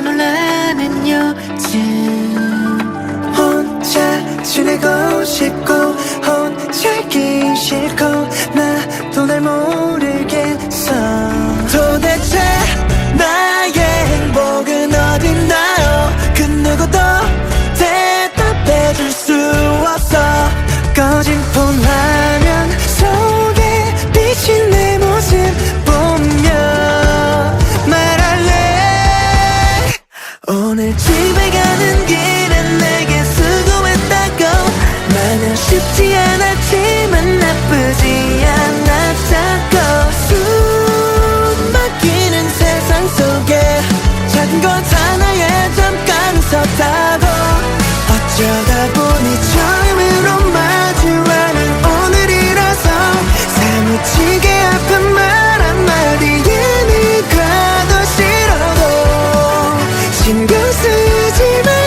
잠을 나는 요즘 혼자 지내고 싶고 오늘 집에 가는 길은 내게 수고했다고. 나는 쉽지 않았지만 나쁘지 않았다고. 숨 막히는 세상 속에 잔 거다 신경 쓰지 마.